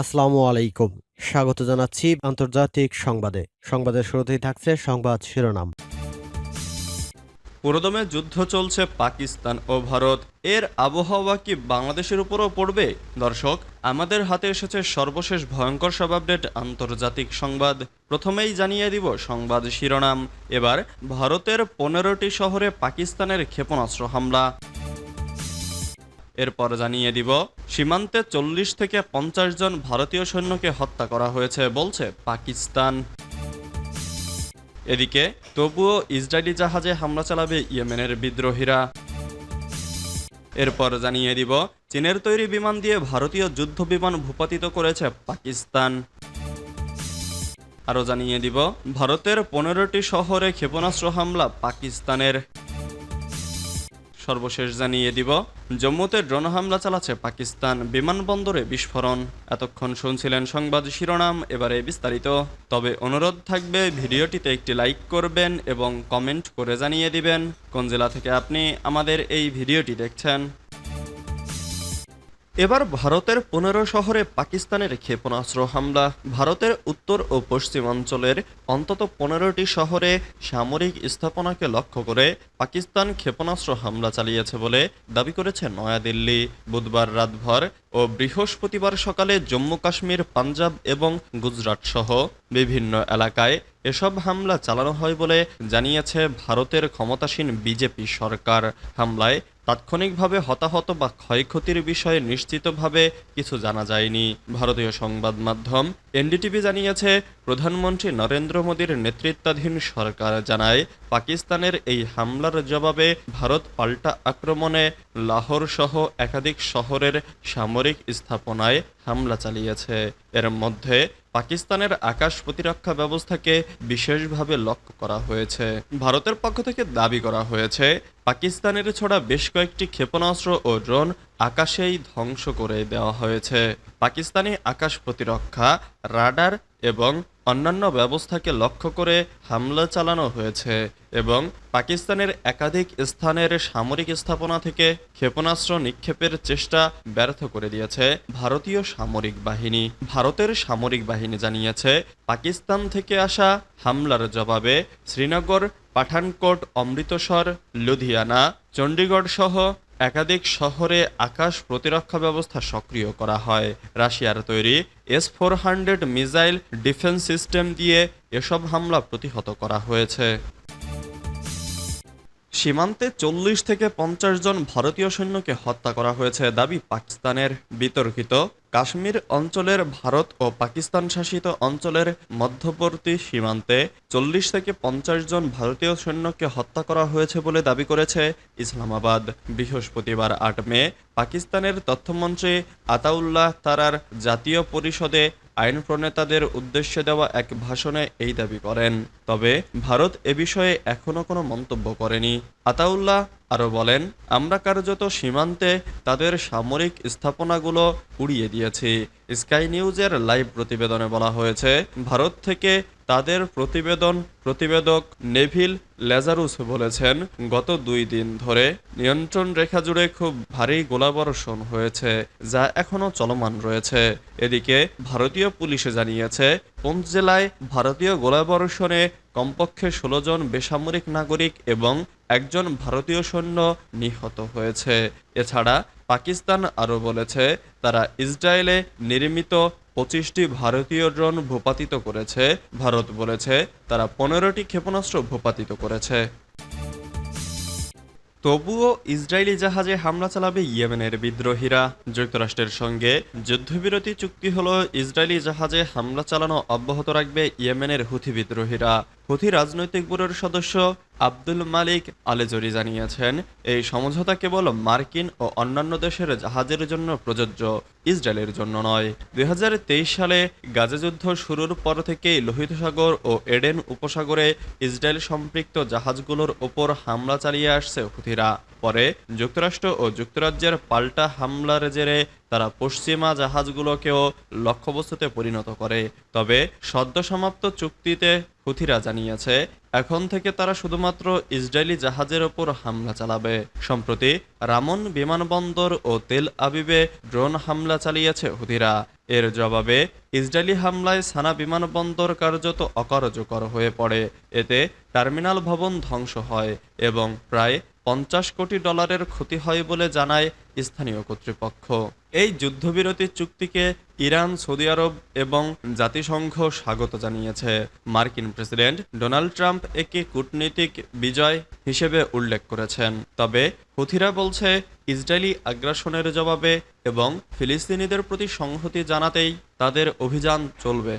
আসসালামু আলাইকুম। স্বাগত জানাচ্ছি আন্তর্জাতিক সংবাদে। সংবাদের শুরুতেই থাকছে সংবাদ শিরোনাম। পুরোদমে যুদ্ধ চলছে পাকিস্তান ও ভারত। এর আবহাওয়া কি বাংলাদেশের উপরও পড়বে? দর্শক, আমাদের হাতে এসেছে সর্বশেষ ভয়ঙ্কর সব আপডেট আন্তর্জাতিক সংবাদ। প্রথমেই জানিয়ে দিব সংবাদ শিরোনাম। এবার ভারতের পনেরোটি শহরে পাকিস্তানের ক্ষেপণাস্ত্র হামলা। এরপর জানিয়ে দিব সীমান্তে চল্লিশ থেকে পঞ্চাশ জন ভারতীয় সৈন্যকে হত্যা করা হয়েছে বলছে পাকিস্তান। এদিকে তবুও ইসরায়েলি জাহাজে হামলা চালাবে ইয়েমেনের বিদ্রোহীরা। এরপর জানিয়ে দিব, চীনের তৈরি বিমান দিয়ে ভারতীয় যুদ্ধ বিমান ভূপাতিত করেছে পাকিস্তান। আরও জানিয়ে দিব, ভারতের পনেরোটি শহরে ক্ষেপণাস্ত্র হামলা পাকিস্তানের। সর্বশেষ জানিয়ে দিব, জম্মুতে ড্রোন হামলা চালাচ্ছে পাকিস্তান বিমানবন্দরে বিস্ফোরণ। এতক্ষণ শুনছিলেন সংবাদ শিরোনাম, এবারে বিস্তারিত। তবে অনুরোধ থাকবে, ভিডিওটিতে একটি লাইক করবেন এবং কমেন্ট করে জানিয়ে দিবেন কোন জেলা থেকে আপনি আমাদের এই ভিডিওটি দেখছেন। এবার ভারতের পনেরো শহরে পাকিস্তানের ক্ষেপণাস্ত্র হামলা। ভারতের উত্তর ও পশ্চিমাঞ্চলের অন্তত পনেরোটি শহরে সামরিক স্থাপনাকে লক্ষ্য করে পাকিস্তান ক্ষেপণাস্ত্র হামলা চালিয়েছে বলে দাবি করেছে নয়াদিল্লি। বুধবার রাতভর ও বৃহস্পতিবার সকালে জম্মু কাশ্মীর, পাঞ্জাব এবং গুজরাট সহ বিভিন্ন এলাকায় এসব হামলা চালানো হয় বলে জানিয়েছে ভারতের ক্ষমতাসীন বিজেপি সরকার। হামলায় তাৎক্ষণিকভাবে হতাহত বা ক্ষয়ক্ষতির বিষয়ে নিশ্চিতভাবে কিছু জানা যায়নি। ভারতীয় সংবাদ মাধ্যম এনডিটিভি জানিয়েছে প্রধানমন্ত্রী নরেন্দ্র মোদীর নেতৃত্বাধীন সরকার জানায়, পাকিস্তানের এই হামলার জবাবে ভারত পাল্টা আক্রমণে লাহোর সহ একাধিক শহরের সামরিক স্থাপনায় হামলা চালিয়েছে। এর মধ্যে পাকিস্তানের আকাশ প্রতিরক্ষা ব্যবস্থাকে বিশেষভাবে লক্ষ্য করা হয়েছে। ভারতের পক্ষ থেকে দাবি করা হয়েছে পাকিস্তানের ছোড়া বেশ কয়েকটি ক্ষেপণাস্ত্র ও ড্রোন আকাশেই ধ্বংস করে দেওয়া হয়েছে। পাকিস্তানি আকাশ প্রতিরক্ষা, রাডার এবং অন্যান্য ব্যবস্থাকে লক্ষ্য করে হামলা চালানো হয়েছে এবং পাকিস্তানের একাধিক স্থানের সামরিক স্থাপনা থেকে ক্ষেপণাস্ত্র নিক্ষেপের চেষ্টা ব্যর্থ করে দিয়েছে ভারতীয় সামরিক বাহিনী। ভারতের সামরিক বাহিনী জানিয়েছে, পাকিস্তান থেকে আসা হামলার জবাবে শ্রীনগর পাঠানকোট, অমৃতসর, লুধিয়ানা, চণ্ডীগড় সহ একাধিক শহরে আকাশ প্রতিরক্ষা ব্যবস্থা সক্রিয় করা হয়। রাশিয়ার তৈরি S four hundred missile defence system দিয়ে এসব হামলা প্রতিহত করা হয়েছে। সীমান্তে চল্লিশ থেকে পঞ্চাশ জন ভারতীয় সৈন্যকে হত্যা করা হয়েছে, দাবি পাকিস্তানের। বিতর্কিত কাশ্মীর অঞ্চলের ভারত ও পাকিস্তান শাসিত অঞ্চলের মধ্যবর্তী সীমান্তে চল্লিশ থেকে পঞ্চাশ জন ভারতীয় সৈন্যকে হত্যা করা হয়েছে বলে দাবি করেছে ইসলামাবাদ। বৃহস্পতিবার আট মে পাকিস্তানের তথ্যমন্ত্রী আতাউল্লাহ তারার জাতীয় পরিষদে আইন প্রণেতাদের উদ্দেশ্যে দেওয়া এক ভাষণে এই দাবি করেন। তবে ভারত এ বিষয়ে এখনও কোনো মন্তব্য করেনি। আতাউল্লাহ আরও বলেন, আমরা কার্যত সীমান্তে তাদের সামরিক স্থাপনাগুলো উড়িয়ে দিয়েছি। স্কাই নিউজের লাইভ প্রতিবেদনে বলা হয়েছে, ভারত থেকে তাদের প্রতিবেদন প্রতিবেদক নেভিল লেজারুস বলেছেন, গত দুই দিন ধরে নিয়ন্ত্রণ রেখা জুড়ে খুব ভারী গোলাবর্ষণ হয়েছে, যা এখনও চলমান রয়েছে। এদিকে, ভারতীয় পুলিশে জানিয়েছে পুঞ্চ জেলায় ভারতীয় গোলাবর্ষণে কমপক্ষে ষোলো জন বেসামরিক নাগরিক এবং একজন ভারতীয় সৈন্য নিহত হয়েছে। এছাড়া পাকিস্তান আরও বলেছে, তারা ইসরায়েলে নির্মিত পঁচিশটি ভারতীয় ড্রোন ভূপাতিত করেছে। ভারত বলেছে, তারা পনেরোটি ক্ষেপণাস্ত্র ভূপাতিত করেছে। তবুও ইসরায়েলি জাহাজে হামলা চালাবে ইয়েমেনের বিদ্রোহীরা। যুক্তরাষ্ট্রের সঙ্গে যুদ্ধবিরতি চুক্তি হলো, ইসরায়েলি জাহাজে হামলা চালানো অব্যাহত রাখবে ইয়েমেনের হুথি বিদ্রোহীরা। হুথি রাজনৈতিক ব্যুরোর সদস্য আব্দুল মালিক আলেজরি জানিয়েছেন, এই সমঝোতা কেবল মার্কিন ও অন্যান্য দেশের জাহাজের জন্য প্রযোজ্য, ইসরায়েলের জন্য নয়। দুই সালে গাজা যুদ্ধ শুরুর পর থেকেই লোহিত সাগর ও এডেন উপসাগরে ইসরায়েল সম্পৃক্ত জাহাজগুলোর ওপর হামলা চালিয়ে আসছে হুথিরা। পরে যুক্তরাষ্ট্র ও যুক্তরাজ্যের পাল্টা হামলার জেরে তারা পশ্চিমা জাহাজগুলোকেও লক্ষ্যবস্তুতে পরিণত করে। তবে সদ্য সমাপ্ত চুক্তিতে হুথিরা জানিয়েছে, এখন থেকে তারা শুধুমাত্র ইসরায়েলি জাহাজের ওপর হামলা চালাবে। সম্প্রতি রামন বিমানবন্দর ও তেল আবিবে ড্রোন হামলা চালিয়েছে হুথিরা। এর জবাবে ইসরায়েলি হামলায় সানা বিমানবন্দর কার্যত অকার্যকর হয়ে পড়ে। এতে টার্মিনাল ভবন ধ্বংস হয় এবং প্রায় পঞ্চাশ কোটি ডলারের ক্ষতি হয় বলে জানায় স্থানীয় কর্তৃপক্ষ। এই যুদ্ধবিরতি চুক্তিকে ইরান, সৌদি আরব এবং জাতিসংঘ স্বাগত জানিয়েছে। মার্কিন প্রেসিডেন্ট ডোনাল্ড ট্রাম্প একে কূটনৈতিক বিজয় হিসেবে উল্লেখ করেছেন। তবে হুথিরা বলছে, ইসরায়েলি আগ্রাসনের জবাবে এবং ফিলিস্তিনিদের প্রতি সংহতি জানাতেই তাদের অভিযান চলবে।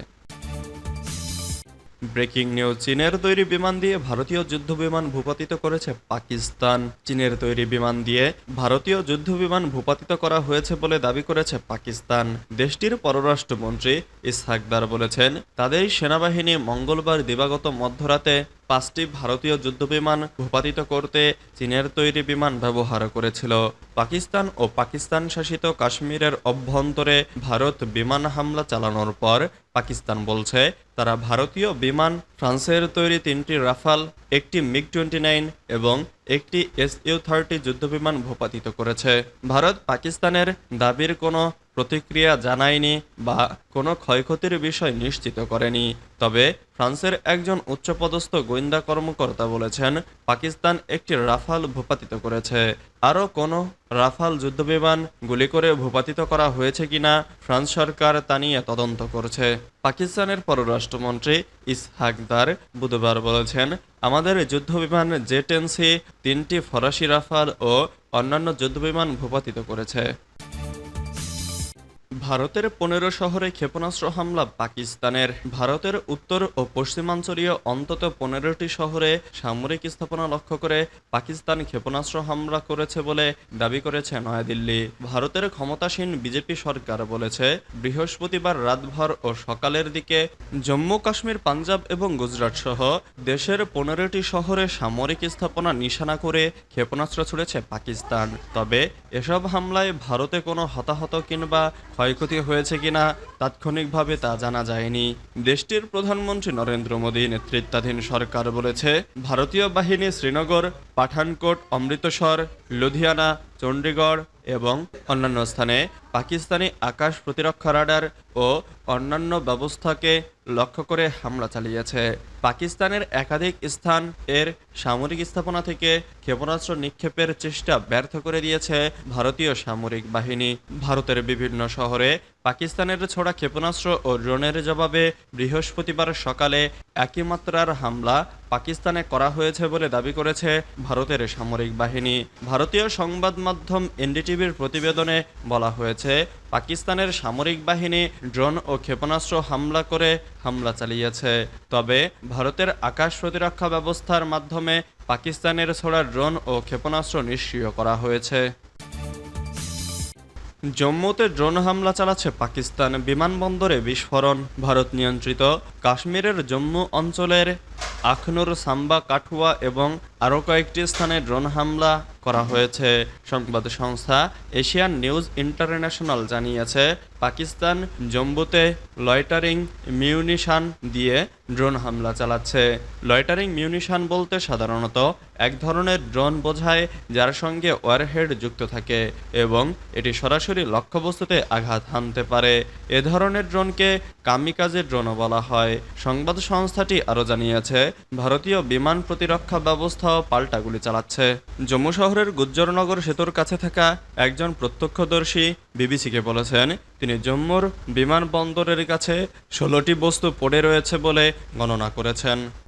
Breaking news. চীনের তৈরি বিমান দিয়ে ভারতীয় যুদ্ধ বিমান ভূপাতিত করেছে পাকিস্তান। চীনের তৈরি বিমান দিয়ে ভারতীয় যুদ্ধ বিমান ভূপাতিত করা হয়েছে বলে দাবি করেছে পাকিস্তান। দেশটির পররাষ্ট্রমন্ত্রী ইসহাকদার বলেছেন, তাদের সেনাবাহিনী মঙ্গলবার দিবাগত মধ্যরাতে পাঁচটি ভারতীয় যুদ্ধবিমান ভূপাতিত করতে চীনের তৈরি বিমান ব্যবহার করেছিল। পাকিস্তান ও পাকিস্তান শাসিত কাশ্মীরের অভ্যন্তরে ভারত বিমান হামলা চালানোর পর পাকিস্তান বলছে, তারা ভারতীয় বিমান ফ্রান্সের তৈরি তিনটি রাফাল, একটি মিগ টোয়েন্টি নাইন এবং একটি এস ইউ থার্টি যুদ্ধবিমান ভূপাতিত করেছে। ভারত পাকিস্তানের দাবির কোনো প্রতিক্রিয়া জানায়নি বা কোনো ক্ষয়ক্ষতির বিষয় নিশ্চিত করেনি। তবে ফ্রান্সের একজন উচ্চপদস্থ গোয়েন্দা কর্মকর্তা বলেছেন, পাকিস্তান একটি রাফাল ভূপাতিত করেছে। আরও কোনো রাফাল যুদ্ধবিমান গুলি করে ভূপাতিত করা হয়েছে কিনা ফ্রান্স সরকার তা নিয়ে তদন্ত করছে। পাকিস্তানের পররাষ্ট্রমন্ত্রী ইসহাকদার বুধবার বলেছেন, আমাদের যুদ্ধবিমান জেটেন্সি তিনটি ফরাসি রাফাল ও অন্যান্য যুদ্ধবিমান ভূপাতিত করেছে। ভারতের পনেরো শহরে ক্ষেপণাস্ত্র হামলা পাকিস্তানের। ভারতের উত্তর ও পশ্চিমাঞ্চলীয় অন্তত পনেরোটি শহরে সামরিক স্থাপনা লক্ষ্য করে পাকিস্তান ক্ষেপণাস্ত্র হামলা করেছে বলে দাবি করেছে নয়াদিল্লি। ভারতের ক্ষমতাসীন বিজেপি সরকার বলেছে, বৃহস্পতিবার রাতভর ও সকালের দিকে জম্মু কাশ্মীর, পাঞ্জাব এবং গুজরাট সহ দেশের পনেরোটি শহরে সামরিক স্থাপনা নিশানা করে ক্ষেপণাস্ত্র ছুড়েছে পাকিস্তান। তবে এসব হামলায় ভারতে কোনো হতাহত কিংবা ক্ষয়ক্ষতি হয়েছে কিনা তাৎক্ষণিকভাবে তা জানা যায়নি। দেশটির প্রধানমন্ত্রী নরেন্দ্র মোদী নেতৃত্বাধীন সরকার বলেছে, ভারতীয় বাহিনী শ্রীনগর, পাঠানকোট, অমৃতসর, লুধিয়ানা চণ্ডীগড় এবং অন্যান্য স্থানে পাকিস্তানি আকাশ প্রতিরক্ষা রাডার ও অন্যান্য ব্যবস্থাকে লক্ষ্য করে হামলা চালিয়েছে। পাকিস্তানের একাধিক স্থান এর সামরিক স্থাপনা থেকে ক্ষেপণাস্ত্র নিক্ষেপের চেষ্টা ব্যর্থ করে দিয়েছে ভারতীয় সামরিক বাহিনী। ভারতের বিভিন্ন শহরে পাকিস্তানের ছোড়া ক্ষেপণাস্ত্র ও ড্রোনের জবাবে বৃহস্পতিবার সকালে একই মাত্রার হামলা পাকিস্তানে করা হয়েছে বলে দাবি করেছে ভারতের সামরিক বাহিনী। ভারতীয় সংবাদ মাধ্যম এনডিটিভির প্রতিবেদনে বলা হয়েছে, পাকিস্তানের সামরিক বাহিনী ড্রোন ও ক্ষেপণাস্ত্র হামলা করে হামলা চালিয়েছে। তবে ভারতের আকাশ প্রতিরক্ষা ব্যবস্থার মাধ্যমে পাকিস্তানের ছোড়া ড্রোন ও ক্ষেপণাস্ত্র নিষ্ক্রিয় করা হয়েছে। জম্মুতে ড্রোন হামলা চালাচ্ছে পাকিস্তান বিমানবন্দরে বিস্ফোরণ, ভারত নিয়ন্ত্রিত। কাশ্মীরের জম্মু অঞ্চলের আখনুর, সাম্বা, কাঠুয়া এবং আরও কয়েকটি স্থানে ড্রোন হামলা। করা হয়েছে, সংবাদ সংস্থা এশিয়ান নিউজ ইন্টারন্যাশনাল জানিয়েছে, পাকিস্তান জম্মুতে লয়টারিং মিউনিশান দিয়ে ড্রোন হামলা চালাচ্ছে। লয়টারিং মিউনিশান বলতে সাধারণত এক ধরনের ড্রোন বোঝায় যার সঙ্গে ওয়ারহেড যুক্ত থাকে এবং এটি সরাসরি লক্ষ্যবস্তুতে আঘাত হানতে পারে। এ ধরনের ড্রোনকে কামিকাজে ড্রোনও বলা হয়। সংবাদ সংস্থাটি আরও জানিয়েছে, ভারতীয় বিমান প্রতিরক্ষা ব্যবস্থাও পাল্টা গুলি চালাচ্ছে। জম্মু শহরের গুজ্জরনগর সেতুর কাছে থাকা একজন প্রত্যক্ষদর্শী বিবিসিকে বলেছেন, তিনি জম্মুর বিমানবন্দরের কাছে ষোলোটি বস্তু পড়ে রয়েছে বলে গণনা করেছেন।